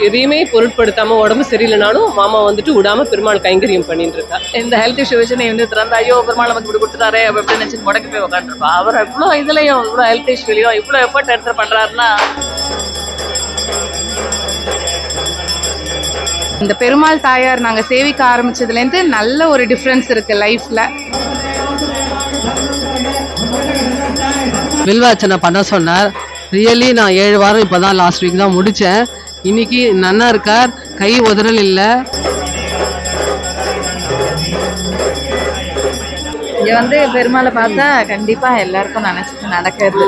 எதையுமே பொருட்படுத்தாம உடம்பு சரியில்லைனாலும் மாமா வந்துட்டு விடாம பெருமாள் கைங்கரியம் பண்ணிட்டு இருக்கா இந்த ஹெல்த் இஷ்யூ வச்சு நீ வந்து திறந்தா ஐயோ பெருமாள் நமக்கு இப்படி கொடுத்துட்டாரே அப்படி இப்படி நினைச்சு முடக்கி போய் உட்காந்துருப்பா அவர் இவ்வளோ இதுலயும் இவ்வளோ ஹெல்த் இஷ்யூலையும் இவ்வளோ எஃபர்ட் எடுத்து பண்றாருன்னா. இந்த பெருமாள் தாயார் நாங்கள் சேவிக்க ஆரம்பிச்சதுலேருந்து நல்ல ஒரு டிஃப்ரென்ஸ் இருக்கு லைஃப்ல வில்வாச்சனை பண்ண சொன்னார் ரியலி நான் ஏழு வாரம் இப்போ தான் லாஸ்ட் வீக் தான் முடித்தேன் இன்னைக்கு நன்னா இருக்கார். கை உதறல் இல்லை. இங்க வந்து பெருமாளை பார்த்தா கண்டிப்பா எல்லாருக்கும் நினைச்சிட்டு நடக்கிறது.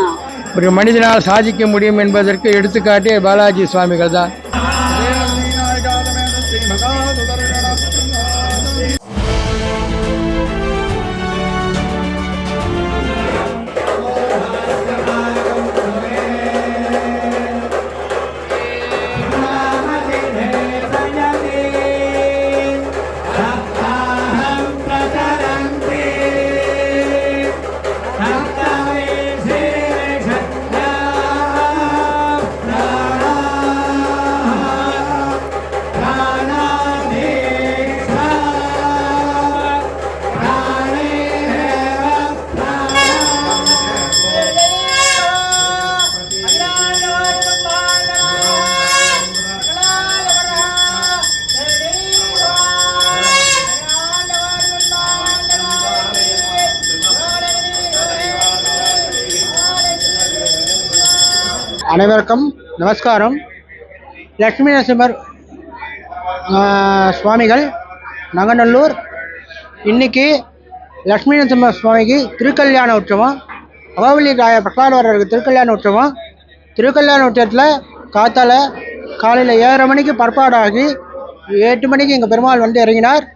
ஒரு மனிதனால் சாதிக்க முடியும் என்பதற்கு எடுத்துக்காட்டு பாலாஜி சுவாமிகள் தான். அனைவருக்கும் நமஸ்காரம். லட்சுமி நரசிம்மர் சுவாமிகள் நங்கநல்லூர் இன்னைக்கு லட்சுமி நரசிம்மர் சுவாமிக்கு திருக்கல்யாண உற்சவம். அகவல்லி ராய பிரகலாதவரருக்கு திருக்கல்யாண உற்சவம். திருக்கல்யாண உற்சவத்தில் காத்தால காலையில் ஏழரை மணிக்கு பற்பாடாகி எட்டு மணிக்கு எங்கள் பெருமாள் வந்து இறங்கினார்.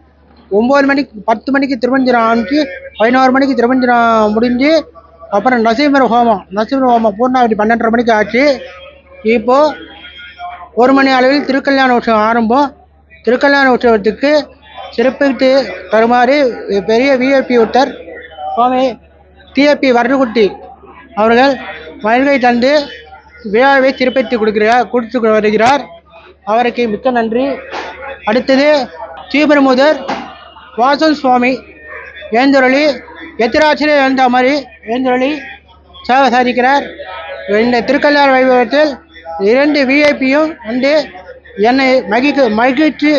ஒம்பது மணிக்கு பத்து மணிக்கு திருவஞ்சிரம் ஆரம்பித்து பதினோரு மணிக்கு திருவஞ்சிரம் முடிஞ்சு அப்புறம் நசீமர் ஹோமம். நசீமர் ஹோமம் பூர்ணாவதி பன்னெண்டரை மணிக்கு ஆச்சு. இப்போது ஒரு மணி அளவில் திருக்கல்யாண உற்சவம் ஆரம்பம். திருக்கல்யாண உற்சவத்துக்கு சிறப்பித்து தருமாறு பெரிய விஐபி ஒருத்தர் சுவாமி டிஏபி வரகுட்டி அவர்கள் வருகை தந்து விழாவை சிறப்பித்து கொடுக்கிறார் கொடுத்து வருகிறார். அவருக்கு மிக்க நன்றி. அடுத்தது ஸ்ரீபெருமுதர் வாசன் சுவாமி ஏந்தொழி எத்திராட்சியில் எழுந்த மாதிரி ஏந்தொழி சேவை சாதிக்கிறார். இந்த திருக்கல்யாண வைபவத்தில் இரண்டு விஐபியும் வந்து என்னை மகிழ்ச்சி மகிழ்ச்சி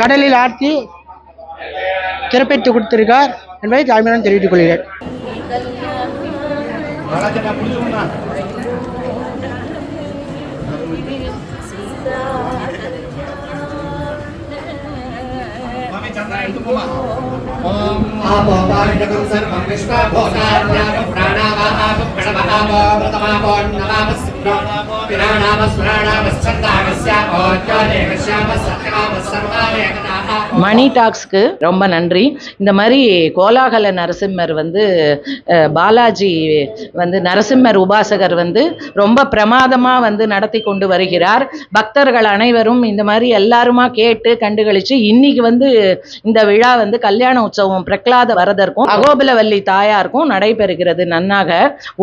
கடலில் ஆழ்த்தி சிறப்பித்து கொடுத்திருக்கார் என்பதை தாய்மையுடன் தெரிவித்துக் கொள்கிறேன். आपोपाणिकं सर्वं विश्वाभोसार्यागं प्राणावाहासु प्रणवतामो व्रतमापोन्नवामस्प्रो विराणामस्मराणामश्चन्दामस्यापोज्योलेकश्यामः सत्यमामः सर्वालेकना மணி டாக்ஸ்க்கு ரொம்ப நன்றி. இந்த மாதிரி கோலாகல நரசிம்மர் வந்து பாலாஜி வந்து நரசிம்மர் உபாசகர் வந்து ரொம்ப பிரமாதமாக வந்து நடத்தி கொண்டு வருகிறார். பக்தர்கள் அனைவரும் இந்த மாதிரி எல்லாருமா கேட்டு கண்டுகளிச்சு இன்னைக்கு வந்து இந்த விழா வந்து கல்யாண உற்சவம் பிரகலாத வரதற்கும் அகோபிலவல்லி தாயாருக்கும் நடைபெறுகிறது நன்னாக.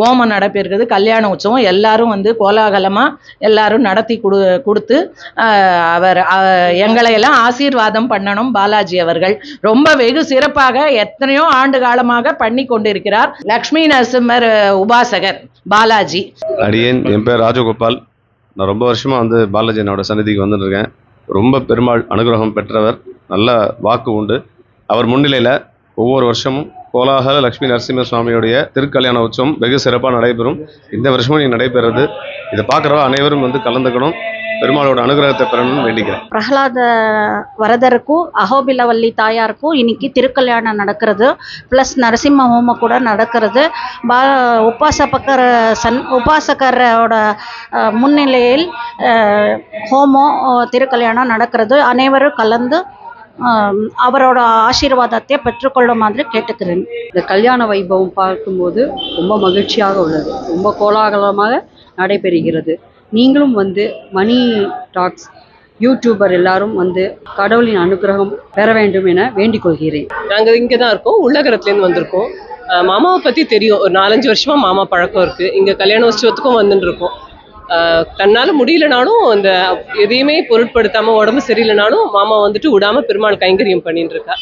ஓமம் நடைபெறுகிறது கல்யாண உற்சவம் எல்லாரும் வந்து கோலாகலமாக எல்லாரும் நடத்தி கொடு கொடுத்து அவர் எங்களை எல்லாம் ஆசீர்வாதம் பண்ணணும் பாலாஜி அவர்கள். ரொம்ப வெகு சிறப்பாக எத்தனையோ ஆண்டு காலமாக பண்ணி கொண்டிருக்கிறார் லக்ஷ்மி நரசிம்மர் உபாசகர் பாலாஜி. அடியேன் என் பேர் ராஜகோபால். நான் ரொம்ப வருஷமா வந்து பாலாஜி என்னோட சந்நிதிக்கு வந்துட்டு இருக்கேன் ரொம்ப பெருமாள் அனுகிரகம் பெற்றவர். நல்ல வாக்கு உண்டு. அவர் முன்னிலையில் ஒவ்வொரு வருஷமும் கோலாகல லக்ஷ்மி நரசிம்ம சுவாமியுடைய திருக்கல்யாண உற்சவம் வெகு சிறப்பாக நடைபெறும். இந்த வருஷமும் நடைபெறுது இதை பார்க்குறவ அனைவரும் வந்து கலந்துக்கணும். பெருமாளோட அனுகிரகத்தை பெறணும்னு வேண்டிக்கிறேன். பிரகலாத வரதருக்கும் அகோபிலவல்லி தாயாருக்கும் இன்னைக்கு திருக்கல்யாணம் நடக்கிறது. ப்ளஸ் நரசிம்ம ஹோமம் கூட நடக்கிறது. பா உபாசபக்கர் சன் உபாசகரோட அஹ், முன்னிலையில் ஹோமம் திருக்கல்யாணம் நடக்கிறது. அனைவரும் கலந்து அவரோட ஆசீர்வாதத்தை பெற்றுக்கொள்ளுமாறு கேட்டுக்கிறேன். இந்த கல்யாண வைபவம் பார்க்கும்போது ரொம்ப மகிழ்ச்சியாக உள்ளது. ரொம்ப கோலாகலமாக நடைபெறுகிறது. நீங்களும் வந்து மணி டாக்ஸ் யூடியூபர் எல்லாரும் வந்து கடவுளின் அனுகிரகம் பெற வேண்டும் என வேண்டிக் கொள்கிறேன். நாங்கள் இங்கே தான் இருக்கோம். உள்ளகரத்துலேருந்து வந்திருக்கோம். மாமாவை பற்றி தெரியும். ஒரு நாலஞ்சு வருஷமா மாமா பழக்கம் இருக்கு. இங்கே கல்யாண உற்சவத்துக்கும் வந்துட்டு இருக்கோம் ஆஹ் முடியலனாலும் அந்த எதையுமே பொருட்படுத்தாம உடம்பு சரியில்லைனாலும் மாமா வந்துட்டு விடாம பெருமாள் கைங்கரியம் பண்ணிட்டு இருக்கா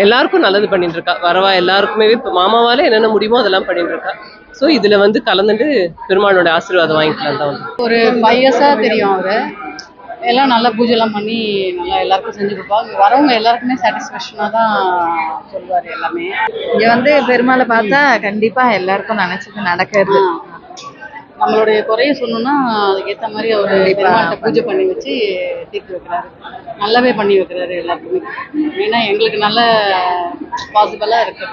எல்லாருக்கும் நல்லது பண்ணிட்டு இருக்கா வரவா எல்லாருக்குமே இப்போ மாமாவால என்னென்ன முடியுமோ அதெல்லாம் பண்ணிட்டு இருக்கா ஸோ இதுல வந்து கலந்துட்டு பெருமாளோட ஆசீர்வாதம் வாங்கிக்கலாம் தான் வந்து. ஒரு ஃபைவ் இயர்ஸாக தெரியும் அவர். எல்லாம் நல்லா பூஜைலாம் பண்ணி நல்லா எல்லாருக்கும் செஞ்சு கொடுப்பாங்க வரவங்க எல்லாருக்குமே சாட்டிஸ்ஃபேக்ஷனாக தான் சொல்லுவார் எல்லாமே. இங்க வந்து பெருமாளை பார்த்தா கண்டிப்பா எல்லாருக்கும் நினைச்சது நடக்கிறது. நம்மளுடைய குறைய சொன்னோம்னா அதுக்கேற்ற மாதிரி அவர். பெருமாள்கிட்ட பூஜை பண்ணி வச்சு தீர்த்து வைக்கிறாரு. நல்லாவே பண்ணி வைக்கிறாரு எல்லாருக்குமே. ஏன்னா எங்களுக்கு நல்ல பாசிபிளாக இருக்கு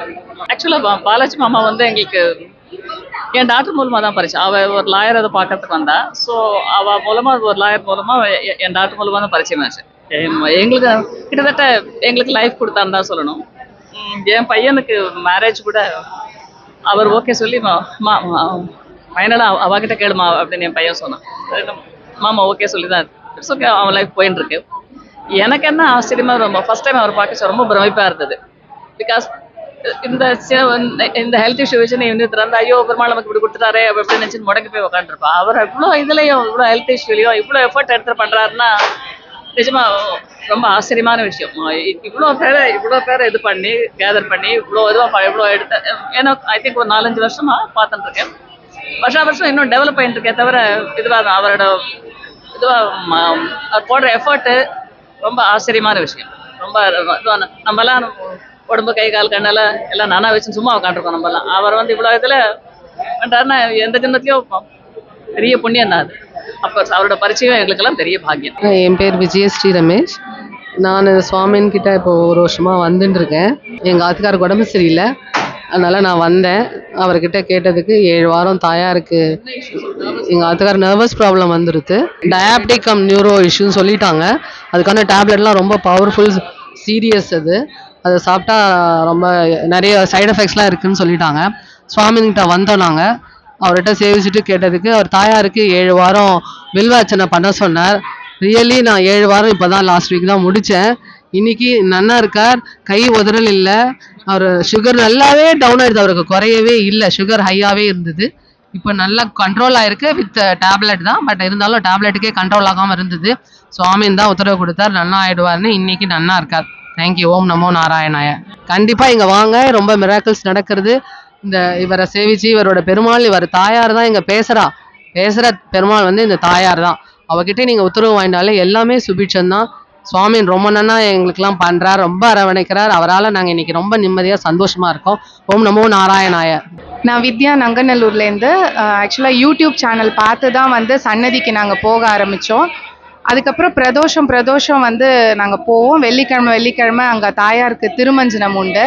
ஆக்சுவலாக பாலாஜி மாமா வந்து எங்களுக்கு என் டாக்டர் மூலமாக தான் பரிச்சை. அவள் ஒரு லாயர் அதை பார்க்கறதுக்கு வந்தா. ஸோ அவள் மூலமாக ஒரு லாயர் மூலமாக என் டாக்டர் மூலமாக தான் பரிச்சயம் ஆச்சு எங்களுக்கு கிட்டத்தட்ட எங்களுக்கு லைஃப் கொடுத்தான்னு தான் சொல்லணும். என் பையனுக்கு மேரேஜ் கூட அவர் ஓகே சொல்லி மா ஃபைனலாக அவகிட்ட கேளுமா அப்படின்னு என் பையன் சொன்னான். மாமா ஓகே சொல்லி தான் இட்ஸ் ஓகே அவன் லைஃப் போயின்னு இருக்கு. எனக்கு என்ன ஆச்சரியமாக ரொம்ப ஃபர்ஸ்ட் டைம் அவர் பார்க்க ரொம்ப பிரமிப்பாக இருந்தது. பிகாஸ் இந்த இந்த ஹெல்த் இஷ்யூ வச்சு நீ வந்து திறந்த ஐயோ பெருமாள் நமக்கு இப்படி கொடுத்துட்டாரே அப்படி இப்படி நினச்சி முடங்கி போய் உட்காந்துருப்பா அவர் இவ்வளோ இதுலையும் இவ்வளோ ஹெல்த் இஷ்யூலையும் இவ்வளோ எஃபர்ட் எடுத்து பண்ணுறாருன்னா நிஜமா ரொம்ப ஆச்சரியமான விஷயம். இவ்வளோ பேரை இவ்வளோ பேரை இது பண்ணி கேதர் பண்ணி இவ்வளோ இதுவாக இவ்வளோ எடுத்து ஏன்னா ஐ திங்க் ஒரு நாலஞ்சு வருஷமா பார்த்துட்டு இருக்கேன். வருஷா வருஷம் இன்னும் டெவலப் ஆகிட்டு இருக்கே தவிர இதுவாக அவரோட இதுவாக அவர் போடுற எஃபர்ட்டு ரொம்ப ஆச்சரியமான விஷயம். ரொம்ப இதுவான நம்மலாம் உடம்பு கை கால் கண்ணெல்லாம் எல்லாம் நானா வச்சு சும்மா உட்காந்துருக்கோம் நம்மலாம் அவர் வந்து இவ்வளோ இதில் பண்ணுறாருன்னா எந்த ஜென்மத்திலையும் பெரிய புண்ணியம் தான் அது. அப்போ அவரோட பரிச்சயம் எங்களுக்கெல்லாம் பெரிய பாக்கியம். என் பேர் விஜயஸ்ரீ ரமேஷ். நான் சுவாமின் கிட்ட இப்போ ஒரு வருஷமாக வந்துட்டு இருக்கேன். எங்கள் ஆத்துக்காருக்கு உடம்பு சரியில்லை. அதனால் நான் வந்தேன். அவர்கிட்ட கேட்டதுக்கு ஏழு வாரம் தாயாருக்கு எங்கள் ஆத்துக்கார் நர்வஸ் ப்ராப்ளம் வந்துடுது டயாப்டிக் கம் நியூரோ இஷ்யூன்னு சொல்லிட்டாங்க. அதுக்கான டேப்லெட்லாம் ரொம்ப பவர்ஃபுல் சீரியஸ் அது. அதை சாப்பிட்டா ரொம்ப நிறைய சைடு எஃபெக்ட்ஸ்லாம் இருக்குன்னு சொல்லிட்டாங்க. சுவாமிகிட்ட வந்தோம் நாங்கள் அவர்கிட்ட சேவிச்சுட்டு கேட்டதுக்கு அவர் தாயாருக்கு ஏழு வாரம் வில்வாச்சனை பண்ண சொன்னார். ரியலி நான் ஏழு வாரம் இப்போ தான் லாஸ்ட் வீக் தான் முடித்தேன் இன்னைக்கு நன்னா இருக்கார். கை உதறல் இல்லை. அவர் சுகர் நல்லாவே டவுன் ஆயிடுது. அவருக்கு குறையவே இல்லை. சுகர் ஹையாகவே இருந்தது. இப்போ நல்லா கண்ட்ரோல் ஆயிருக்கு வித் டேப்லெட் தான். பட் இருந்தாலும் டேப்லெட்டுக்கே கண்ட்ரோல் ஆகாமல் இருந்தது. சுவாமின் தான் உத்தரவு கொடுத்தார். நல்லா ஆயிடுவார்னு இன்னைக்கு நன்னா இருக்கார். தேங்க்யூ ஓம் நமோ நாராயணாய. கண்டிப்பாக இங்கே வாங்க. ரொம்ப மிராக்கிள்ஸ் நடக்கிறது. இந்த இவரை சேவிச்சு இவரோட பெருமாள் இவர் தாயார் தான் இங்கே பேசுகிறா பேசுகிற பெருமாள் வந்து இந்த தாயார் தான். அவகிட்ட நீங்கள் உத்தரவு வாங்கினாலே எல்லாமே சுபிட்சம் தான். சுவாமி ரொம்ப நன்னா எங்களுக்கெல்லாம் பண்ணுறார் ரொம்ப அரவணைக்கிறார். அவரால் நாங்கள் இன்னைக்கு ரொம்ப நிம்மதியாக சந்தோஷமாக இருக்கோம். ஓம் நமோ நாராயணாய. நான் வித்யா நங்கநல்லூர்லேருந்து ஆக்சுவலாக யூடியூப் சேனல் பார்த்து தான் வந்து சன்னதிக்கு நாங்கள் போக ஆரம்பித்தோம் அதுக்கப்புறம் பிரதோஷம் பிரதோஷம் வந்து நாங்கள் போவோம். வெள்ளிக்கிழமை வெள்ளிக்கிழமை அங்கே தாயாருக்கு திருமஞ்சனம் உண்டு.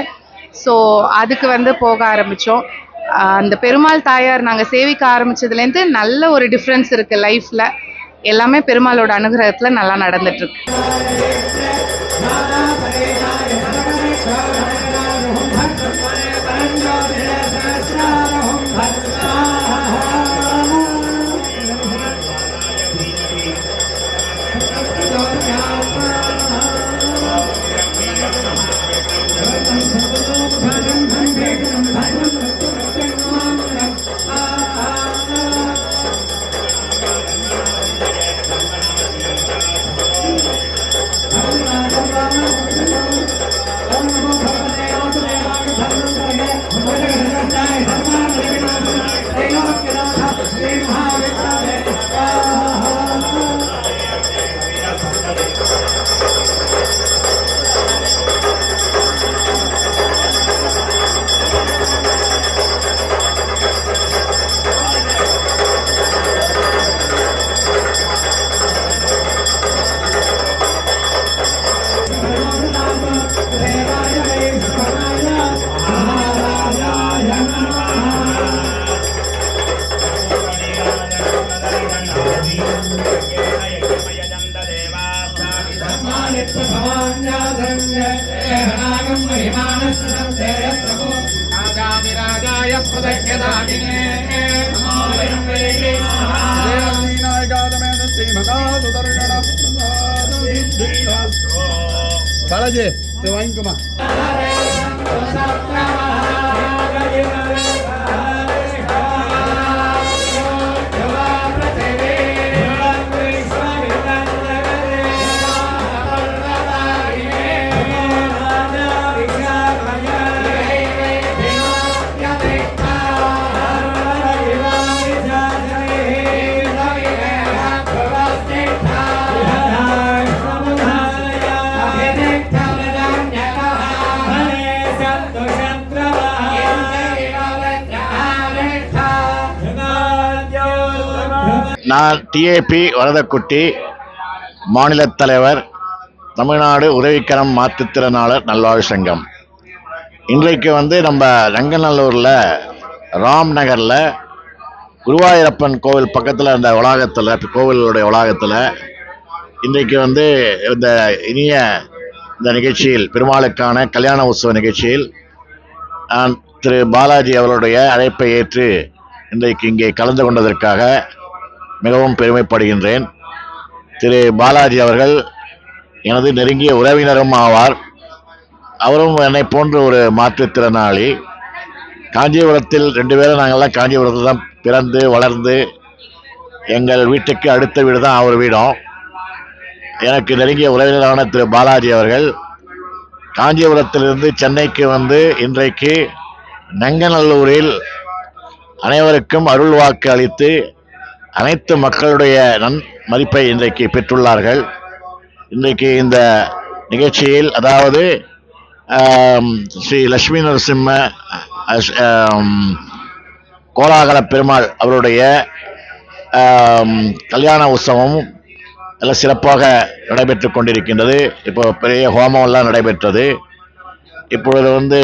ஸோ அதுக்கு வந்து போக ஆரம்பித்தோம் அந்த பெருமாள் தாயார் நாங்கள் சேவிக்க ஆரம்பிச்சதுலேருந்து நல்ல ஒரு டிஃப்ரென்ஸ் இருக்குது லைஃப்பில் எல்லாமே பெருமாளோட அனுகிரகத்தில் நல்லா நடந்துட்டுருக்கு. பாலாஜி இதை நான் டிஏபி வரதக்குட்டி மாநில தலைவர் தமிழ்நாடு உதவிக்கரம் மாற்றுத்திறனாளர் நல்வாழ்வு சங்கம். இன்றைக்கு வந்து நம்ம ரங்கநல்லூரில் ராம் நகரில் குருவாயூரப்பன் கோவில் பக்கத்தில் அந்த வளாகத்தில் கோவிலுடைய வளாகத்தில் இன்றைக்கு வந்து இந்த இனிய இந்த நிகழ்ச்சியில் பெருமாளுக்கான கல்யாண உற்சவ நிகழ்ச்சியில் நான் திரு பாலாஜி அவர்களுடைய அழைப்பை ஏற்று இன்றைக்கு இங்கே கலந்து கொண்டதற்காக மிகவும் பெருமைப்படுகின்றேன். திரு பாலாஜி அவர்கள் எனது நெருங்கிய உறவினரும் ஆவார். அவரும் என்னை போன்ற ஒரு மாற்றுத்திறனாளி. காஞ்சிபுரத்தில் ரெண்டு பேரும் நாங்கள்லாம் காஞ்சிபுரத்தில் தான் பிறந்து வளர்ந்து எங்கள் வீட்டுக்கு அடுத்த வீடு தான் அவர் வீடும். எனக்கு நெருங்கிய உறவினரான திரு பாலாஜி அவர்கள் காஞ்சிபுரத்திலிருந்து சென்னைக்கு வந்து இன்றைக்கு நங்கநல்லூரில் அனைவருக்கும் அருள் வாக்கு அளித்து அனைத்து மக்களுடைய நன் மதிப்பை இன்றைக்கு பெற்றுள்ளார்கள். இன்றைக்கு இந்த நிகழ்ச்சியில் அதாவது ஸ்ரீ லட்சுமி நரசிம்ம கோலாகல பெருமாள் அவருடைய கல்யாண உற்சவம் எல்லாம் சிறப்பாக நடைபெற்று கொண்டிருக்கின்றது. இப்போ பெரிய ஹோமம் எல்லாம் நடைபெற்றது. இப்பொழுது வந்து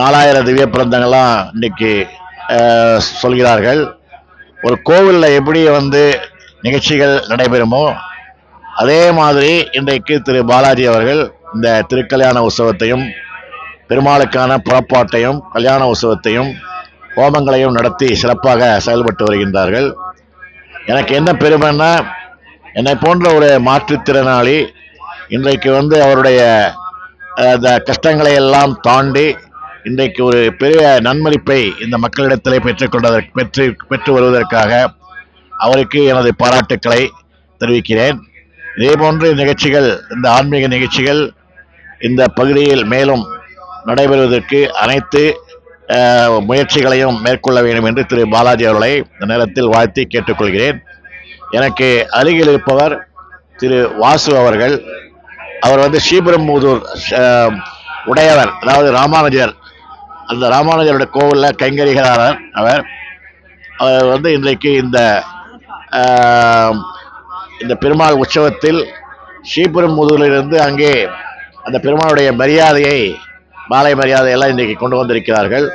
நாலாயிரம் திவ்ய பிரந்தங்கள்லாம் இன்றைக்கி சொல்கிறார்கள். ஒரு கோவிலில் எப்படி வந்து நிகழ்ச்சிகள் நடைபெறுமோ அதே மாதிரி இன்றைக்கு திரு பாலாஜி அவர்கள் இந்த திருக்கல்யாண உற்சவத்தையும் பெருமாளுக்கான புறப்பாட்டையும் கல்யாண உற்சவத்தையும் ஹோமங்களையும் நடத்தி சிறப்பாக செயல்பட்டு வருகின்றார்கள். எனக்கு என்ன பெருமைன்னா என்னை போன்ற ஒரு மாற்றுத்திறனாளி இன்றைக்கு வந்து அவருடைய அந்த கஷ்டங்களை எல்லாம் தாண்டி இன்றைக்கு ஒரு பெரிய நன்மதிப்பை இந்த மக்களிடத்திலே பெற்றுக்கொண்டதற்கு பெற்று பெற்று வருவதற்காக அவருக்கு எனது பாராட்டுக்களை தெரிவிக்கிறேன். இதே போன்ற நிகழ்ச்சிகள் இந்த ஆன்மீக நிகழ்ச்சிகள் இந்த பகுதியில் மேலும் நடைபெறுவதற்கு அனைத்து முயற்சிகளையும் மேற்கொள்ள வேண்டும் என்று திரு பாலாஜி அவர்களை இந்த நேரத்தில் வாழ்த்தி கேட்டுக்கொள்கிறேன். எனக்கு அருகில் இருப்பவர் திரு வாசு அவர்கள். அவர் வந்து ஸ்ரீபெரும்புதூர் உடையவர் அதாவது ராமானுஜர். அந்த ராமானுஜருடைய கோவிலில் கைங்கரிகிறார் அவர். அவர் வந்து இன்றைக்கு இந்த இந்த பெருமாள் உற்சவத்தில் ஸ்ரீபெரும்புதூரிலிருந்து அங்கே அந்த பெருமாளுடைய மரியாதையை மாலை மரியாதையெல்லாம் இன்றைக்கு கொண்டு வந்திருக்கிறார்கள்.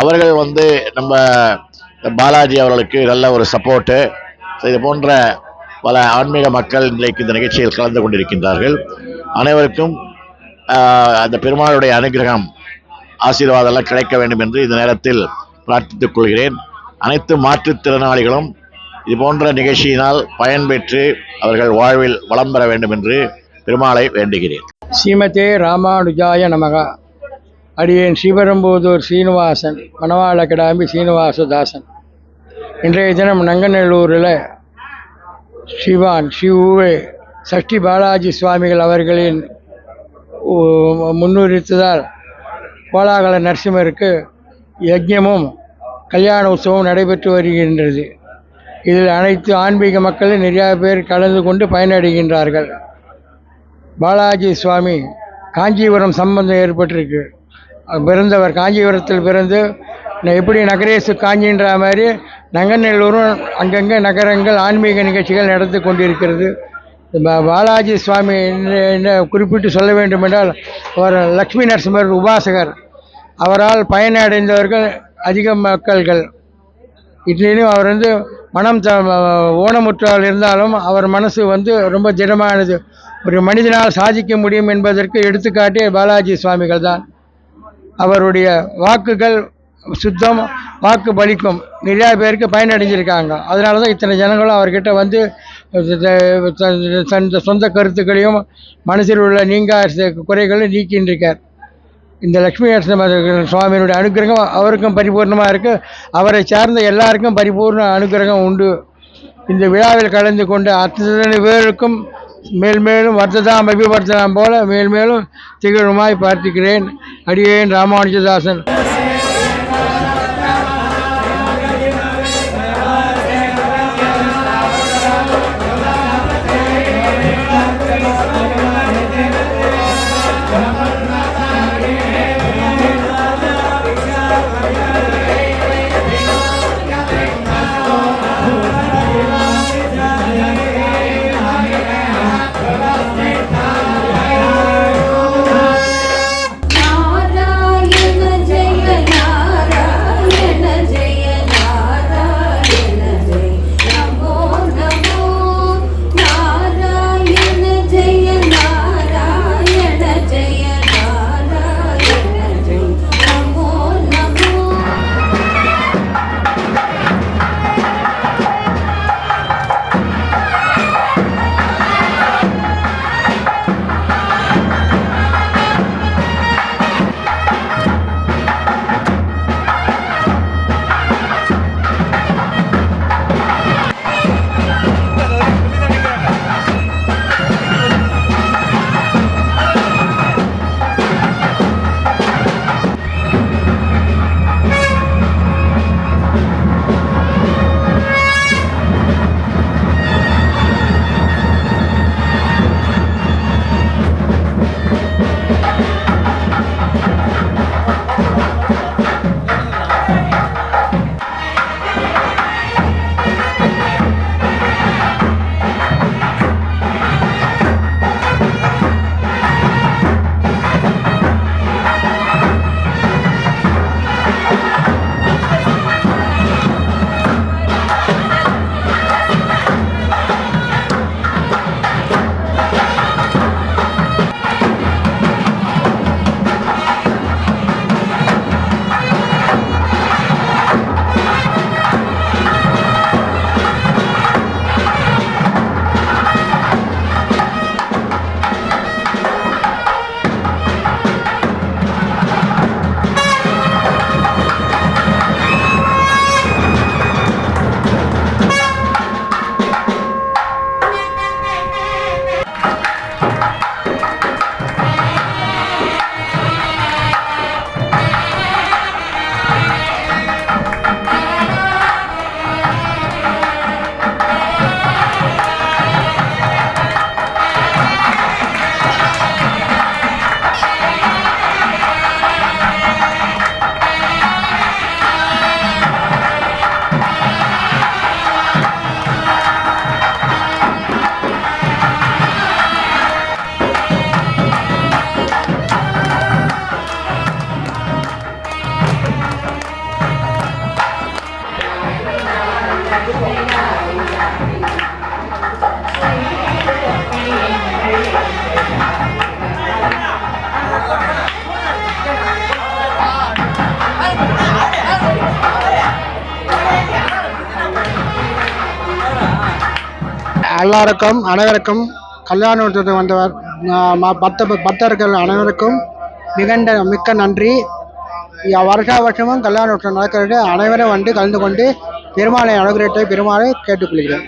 அவர்கள் வந்து நம்ம பாலாஜி அவர்களுக்கு நல்ல ஒரு சப்போர்ட்டு இது போன்ற பல ஆன்மீக மக்கள் இன்றைக்கு இந்த நிகழ்ச்சியில் கலந்து கொண்டிருக்கின்றார்கள். அனைவருக்கும் அந்த பெருமாளுடைய அனுகிரகம் ஆசீர்வாதம் எல்லாம் கிடைக்க வேண்டும் என்று இந்த நேரத்தில் பிரார்த்தித்துக் கொள்கிறேன். அனைத்து மாற்றுத்திறனாளிகளும் இது போன்ற நிகழ்ச்சியினால் பயன்பெற்று அவர்கள் வாழ்வில் வளம் பெற வேண்டும் என்று பெருமாளை வேண்டுகிறேன். ஸ்ரீமதே ராமானுஜாய நமக. அடியேன் ஸ்ரீபெரும்புதூர் சீனிவாசன் மணவாள கிடாம்பி சீனிவாசதாசன். இன்றைய தினம் நங்கநல்லூரில் சிவான் ஸ்ரீ ஊவே சஷ்டி பாலாஜி சுவாமிகள் அவர்களின் முன்னுரித்ததால் கோலாகல நரசிம்மருக்கு யஜ்யமும் கல்யாண உற்சவம் நடைபெற்று வருகின்றது. இதில் அனைத்து ஆன்மீக மக்களும் நிறையா பேர் கலந்து கொண்டு பயனடைகின்றார்கள். பாலாஜி சுவாமி காஞ்சிபுரம் சம்பந்தம் ஏற்பட்டிருக்கு. பிறந்தவர் காஞ்சிபுரத்தில் பிறந்து எப்படி நகரேசு காஞ்சின்ற மாதிரி நங்கநல்லூரும் அங்கங்கே நகரங்கள் ஆன்மீக நிகழ்ச்சிகள் நடந்து கொண்டிருக்கிறது. பாலாஜி சுவாமி என்ன குறிப்பிட்டு சொல்ல வேண்டும் என்றால் அவர் லக்ஷ்மி நரசிம்மர் உபாசகர். அவரால் பயனடைந்தவர்கள் அதிக மக்கள்கள். இட்லியும் அவர் வந்து மனம் த ஊனமுற்றால் இருந்தாலும் அவர் மனசு வந்து ரொம்ப திடமானது. ஒரு மனிதனால் சாதிக்க முடியும் என்பதற்கு எடுத்துக்காட்டே பாலாஜி சுவாமிகள் தான். அவருடைய வாக்குகள் சுத்தம் வாக்கு பலிக்கும். நிறையா பேருக்கு பயனடைஞ்சிருக்காங்க. அதனால தான் இத்தனை ஜனங்களும் அவர்கிட்ட வந்து தன் சொந்த கருத்துக்களையும் மனசில் உள்ள நீங்கா குறைகளை நீக்கின்றிருக்கார். இந்த லக்ஷ்மி நரசிம்ம சுவாமியினுடைய அனுகிரகம் அவருக்கும் பரிபூர்ணமாக இருக்குது அவரை சார்ந்த எல்லாருக்கும் பரிபூர்ண அனுகிரகம் உண்டு. இந்த விழாவில் கலந்து கொண்ட அத்தனை பேருக்கும் மேல்மேலும் வர்த்ததாம் அபிவர்த்தனாம் போல மேல்மேலும் திகழுமாய் பார்த்துக்கிறேன் அடியேன் ராமானுஜதாசன். எல்லாருக்கும் அனைவருக்கும் கல்யாணத்துக்கு வந்தவர் பத்த பக்தர்கள் அனைவருக்கும் மிகுந்த மிக்க நன்றி. வருஷா வருஷமும் கல்யாணம் நடக்கிறது. அனைவரும் வந்து கலந்து கொண்டு பெருமாளை அனுகிரகத்தை பெருமாளை கேட்டுக்கொள்கிறேன்.